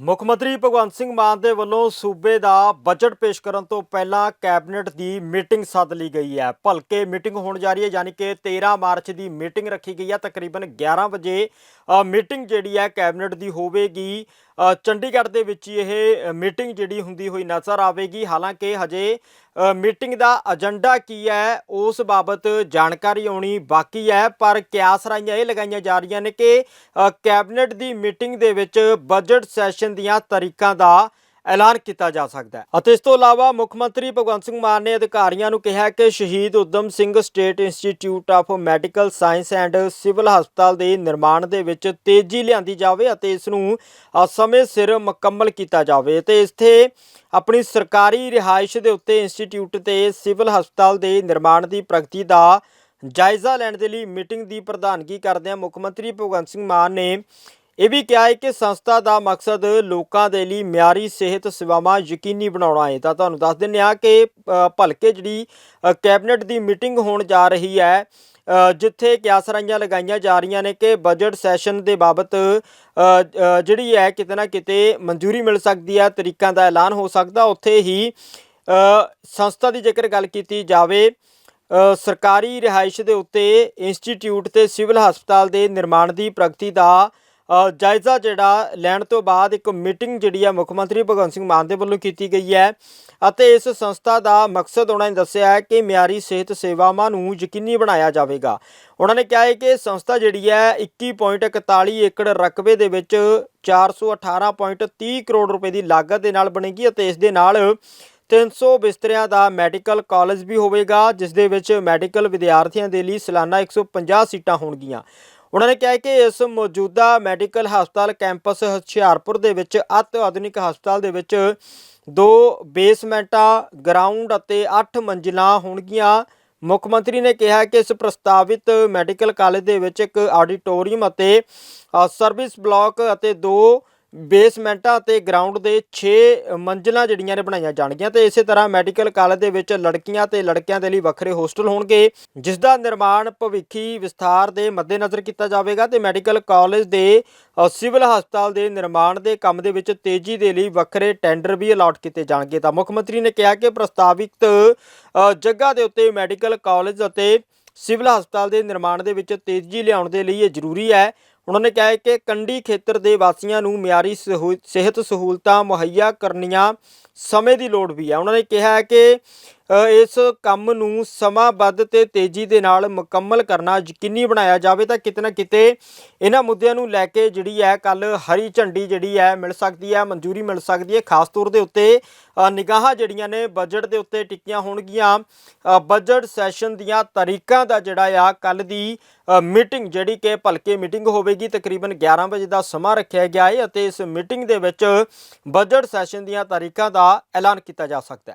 ਮੁੱਖ ਮੰਤਰੀ ਭਗਵੰਤ ਸਿੰਘ ਮਾਨ ਦੇ ਵੱਲੋਂ ਸੂਬੇ ਦਾ ਬਜਟ ਪੇਸ਼ ਕਰਨ ਤੋਂ ਪਹਿਲਾਂ ਕੈਬਨਿਟ ਦੀ ਮੀਟਿੰਗ ਸੱਦ ਲਈ ਗਈ ਹੈ। ਭਲਕੇ ਮੀਟਿੰਗ ਹੋਣ ਜਾ ਰਹੀ ਹੈ, ਯਾਨੀ ਕਿ 13 ਮਾਰਚ ਦੀ ਮੀਟਿੰਗ ਰੱਖੀ ਗਈ ਹੈ। ਤਕਰੀਬਨ 11 ਵਜੇ ਮੀਟਿੰਗ ਜਿਹੜੀ ਹੈ ਕੈਬਨਿਟ ਦੀ ਹੋਵੇਗੀ। ਚੰਡੀਗੜ੍ਹ ਦੇ ਵਿੱਚ ਹੀ ਇਹ ਮੀਟਿੰਗ ਜਿਹੜੀ ਹੁੰਦੀ ਹੋਈ ਨਜ਼ਰ ਆਵੇਗੀ। ਹਾਲਾਂਕਿ ਹਜੇ ਮੀਟਿੰਗ ਦਾ ਏਜੰਡਾ ਕੀ ਹੈ, ਉਸ ਬਾਬਤ ਜਾਣਕਾਰੀ ਆਉਣੀ ਬਾਕੀ ਹੈ। ਪਰ ਕਿਆਸ ਰਾਈਆਂ ਇਹ ਲਗਾਈਆਂ ਜਾ ਰਹੀਆਂ ਨੇ ਕਿ ਕੈਬਨਿਟ ਦੀ ਮੀਟਿੰਗ ਦੇ ਵਿੱਚ ਬਜਟ ਸੈਸ਼ਨ ਦੀਆਂ ਤਰੀਕਾਂ ਦਾ ਐਲਾਨ ਕੀਤਾ ਜਾ ਸਕਦਾ ਹੈ। ਅਤੇ ਇਸ ਤੋਂ ਇਲਾਵਾ ਮੁੱਖ ਮੰਤਰੀ ਭਗਵੰਤ ਸਿੰਘ ਮਾਨ ਨੇ ਅਧਿਕਾਰੀਆਂ ਨੂੰ ਕਿਹਾ ਕਿ Shaheed Udham Singh state institute of medical science and civil ਹਸਪਤਾਲ ਦੇ ਨਿਰਮਾਣ ਦੇ ਵਿੱਚ ਤੇਜ਼ੀ ਲਿਆਂਦੀ ਜਾਵੇ ਅਤੇ ਇਸ ਨੂੰ ਸਮੇਂ ਸਿਰ ਮੁਕੰਮਲ ਕੀਤਾ ਜਾਵੇ ਤੇ ਇੱਥੇ ਆਪਣੀ ਸਰਕਾਰੀ ਰਿਹਾਇਸ਼ ਦੇ ਉੱਤੇ ਇੰਸਟੀਚਿਊਟ ਤੇ ਸਿਵਲ ਹਸਪਤਾਲ ਦੇ ਨਿਰਮਾਣ ਦੀ ਪ੍ਰਗਤੀ ਦਾ ਜਾਇਜ਼ਾ ਲੈਣ ਦੇ ਲਈ ਮੀਟਿੰਗ ਦੀ ਪ੍ਰਧਾਨਗੀ ਕਰਦਿਆਂ ਮੁੱਖ ਮੰਤਰੀ ਭਗਵੰਤ ਸਿੰਘ ਮਾਨ ਨੇ ਇਹ ਵੀ ਕਿਹਾ ਹੈ ਕਿ ਸੰਸਥਾ ਦਾ ਮਕਸਦ ਲੋਕਾਂ ਦੇ ਲਈ ਮਿਆਰੀ ਸਿਹਤ ਸੇਵਾਵਾਂ ਯਕੀਨੀ ਬਣਾਉਣਾ ਹੈ। ਤਾਂ ਤੁਹਾਨੂੰ ਦੱਸ ਦਿੰਦੇ ਹਾਂ ਕਿ ਭਲਕੇ ਜਿਹੜੀ ਕੈਬਨਿਟ ਦੀ ਮੀਟਿੰਗ ਹੋਣ ਜਾ ਰਹੀ ਹੈ ਜਿੱਥੇ ਕਿਆਸਰਾਈਆਂ ਲਗਾਈਆਂ ਜਾ ਰਹੀਆਂ ਨੇ ਕਿ ਬਜਟ ਸੈਸ਼ਨ ਦੇ ਬਾਬਤ ਜਿਹੜੀ ਹੈ ਕਿਤੇ ਨਾ ਕਿਤੇ ਮਨਜ਼ੂਰੀ ਮਿਲ ਸਕਦੀ ਹੈ, ਤਰੀਕਾਂ ਦਾ ਐਲਾਨ ਹੋ ਸਕਦਾ। ਉੱਥੇ ਹੀ ਸੰਸਥਾ ਦੀ ਜੇਕਰ ਗੱਲ ਕੀਤੀ ਜਾਵੇ ਸਰਕਾਰੀ ਰਿਹਾਇਸ਼ ਦੇ ਉੱਤੇ ਇੰਸਟੀਚਿਊਟ ਤੇ ਸਿਵਲ ਹਸਪਤਾਲ ਦੇ ਨਿਰਮਾਣ ਦੀ ਪ੍ਰਗਤੀ ਦਾ ਜਾਇਜ਼ਾ ਜਿਹੜਾ ਲੈਣ ਤੋਂ ਬਾਅਦ ਇੱਕ ਮੀਟਿੰਗ ਜਿਹੜੀ ਹੈ ਮੁੱਖ ਮੰਤਰੀ ਭਗਵੰਤ ਸਿੰਘ ਮਾਨ ਦੇ ਵੱਲੋਂ ਕੀਤੀ ਗਈ ਹੈ ਅਤੇ ਇਸ ਸੰਸਥਾ ਦਾ ਮਕਸਦ ਉਹਨਾਂ ਨੇ ਦੱਸਿਆ ਹੈ ਕਿ ਮਿਆਰੀ ਸਿਹਤ ਸੇਵਾਵਾਂ ਨੂੰ ਯਕੀਨੀ ਬਣਾਇਆ ਜਾਵੇਗਾ। ਉਹਨਾਂ ਨੇ ਕਿਹਾ ਹੈ ਕਿ ਸੰਸਥਾ ਜਿਹੜੀ ਹੈ 21.41 ਏਕੜ ਰਕਬੇ ਦੇ ਵਿੱਚ 418.30 ਕਰੋੜ ਰੁਪਏ ਦੀ ਲਾਗਤ ਦੇ ਨਾਲ ਬਣੇਗੀ ਅਤੇ ਇਸ ਦੇ ਨਾਲ 300 ਬਿਸਤਰਿਆਂ ਦਾ ਮੈਡੀਕਲ ਕਾਲਜ ਵੀ ਹੋਵੇਗਾ, ਜਿਸ ਦੇ ਵਿੱਚ ਮੈਡੀਕਲ ਵਿਦਿਆਰਥੀਆਂ ਦੇ ਲਈ ਸਾਲਾਨਾ 150 ਸੀਟਾਂ ਹੋਣਗੀਆਂ। ਉਹਨਾਂ ਨੇ ਕਿਹਾ ਕਿ ਇਸ ਮੌਜੂਦਾ ਮੈਡੀਕਲ ਹਸਪਤਾਲ ਕੈਂਪਸ ਹੁਸ਼ਿਆਰਪੁਰ ਦੇ ਵਿੱਚ ਅਤਿ ਆਧੁਨਿਕ ਹਸਪਤਾਲ ਦੇ ਵਿੱਚ ਦੋ ਬੇਸਮੈਂਟਾਂ, ਗਰਾਊਂਡ ਅਤੇ 8 ਮੰਜ਼ਿਲਾਂ ਹੋਣਗੀਆਂ। ਮੁੱਖ ਮੰਤਰੀ ਨੇ ਕਿਹਾ ਕਿ ਇਸ ਪ੍ਰਸਤਾਵਿਤ ਮੈਡੀਕਲ ਕਾਲਜ ਦੇ ਵਿੱਚ ਇੱਕ ਆਡੀਟੋਰੀਅਮ ਅਤੇ ਸਰਵਿਸ ਬਲਾਕ ਅਤੇ ਦੋ ਬੇਸਮੈਂਟਾਂ ਅਤੇ ਗਰਾਊਂਡ ਦੇ 6 ਮੰਜ਼ਿਲਾਂ ਜਿਹੜੀਆਂ ਨੇ ਬਣਾਈਆਂ ਜਾਣਗੀਆਂ ਤੇ ਇਸੇ ਤਰ੍ਹਾਂ ਮੈਡੀਕਲ ਕਾਲਜ ਦੇ ਵਿੱਚ ਲੜਕੀਆਂ ਤੇ ਲੜਕਿਆਂ ਦੇ ਲਈ ਵੱਖਰੇ ਹੋਸਟਲ ਹੋਣਗੇ ਜਿਸ ਦਾ ਨਿਰਮਾਣ ਭਵਿੱਖੀ ਵਿਸਥਾਰ ਦੇ ਮੱਦੇਨਜ਼ਰ ਕੀਤਾ ਜਾਵੇਗਾ ਤੇ ਮੈਡੀਕਲ ਕਾਲਜ ਦੇ ਸਿਵਲ ਹਸਪਤਾਲ ਦੇ ਨਿਰਮਾਣ ਦੇ ਕੰਮ ਦੇ ਵਿੱਚ ਤੇਜ਼ੀ ਦੇ ਲਈ ਵੱਖਰੇ ਟੈਂਡਰ ਵੀ ਅਲਾਟ ਕੀਤੇ ਜਾਣਗੇ। ਤਾਂ ਮੁੱਖ ਮੰਤਰੀ ਨੇ ਕਿਹਾ ਕਿ ਪ੍ਰਸਤਾਵਿਤ ਜਗ੍ਹਾ ਦੇ ਉੱਤੇ ਮੈਡੀਕਲ ਕਾਲਜ ਅਤੇ ਸਿਵਲ ਹਸਪਤਾਲ ਦੇ ਨਿਰਮਾਣ ਦੇ ਵਿੱਚ ਤੇਜ਼ੀ ਲਿਆਉਣ ਦੇ ਲਈ ਇਹ ਜ਼ਰੂਰੀ ਹੈ। ਉਹਨਾਂ ਨੇ ਕਿਹਾ ਹੈ ਕਿ ਕੰਢੀ ਖੇਤਰ ਦੇ ਵਾਸੀਆਂ ਨੂੰ ਮਿਆਰੀ ਸਹੂ- ਸਿਹਤ ਸਹੂਲਤਾਂ ਮੁਹੱਈਆ ਕਰਨੀਆਂ ਸਮੇਂ ਦੀ ਲੋੜ ਵੀ ਹੈ ਉਹਨਾਂ ਨੇ ਕਿਹਾ ਹੈ ਕਿ ਇਸ ਕੰਮ ਨੂੰ ਸਮਾਂਬੱਧ ਤੇ ਤੇਜ਼ੀ ਦੇ ਨਾਲ ਮੁਕੰਮਲ ਕਰਨਾ ਯਕੀਨੀ ਬਣਾਇਆ ਜਾਵੇ ਤਾਂ ਕਿਤੇ ਨਾ ਕਿਤੇ ਇਹਨਾਂ ਮੁੱਦਿਆਂ ਨੂੰ ਲੈ ਕੇ ਜਿਹੜੀ ਹੈ ਕੱਲ ਹਰੀ ਝੰਡੀ ਜਿਹੜੀ ਹੈ ਮਿਲ ਸਕਦੀ ਹੈ, ਮਨਜ਼ੂਰੀ ਮਿਲ ਸਕਦੀ ਹੈ। ਖਾਸ ਤੌਰ ਦੇ ਉੱਤੇ ਨਿਗਾਹਾਂ ਜਿਹੜੀਆਂ ਨੇ ਬਜਟ ਦੇ ਉੱਤੇ ਟਿੱਕੀਆਂ ਹੋਣਗੀਆਂ। ਬਜਟ ਸੈਸ਼ਨ ਦੀਆਂ ਤਾਰੀਖਾਂ ਦਾ ਜਿਹੜਾ ਆ ਕੱਲ ਦੀ ਮੀਟਿੰਗ ਜਿਹੜੀ ਕਿ ਭਲਕੇ ਮੀਟਿੰਗ ਹੋਵੇਗੀ। ਤਕਰੀਬਨ 11 ਵਜੇ ਦਾ ਸਮਾਂ ਰੱਖਿਆ ਗਿਆ ਹੈ ਅਤੇ ਇਸ ਮੀਟਿੰਗ ਦੇ ਵਿੱਚ ਬਜਟ ਸੈਸ਼ਨ ਦੀਆਂ ਤਾਰੀਖਾਂ ਦਾ ਐਲਾਨ ਕੀਤਾ ਜਾ ਸਕਦਾ ਹੈ।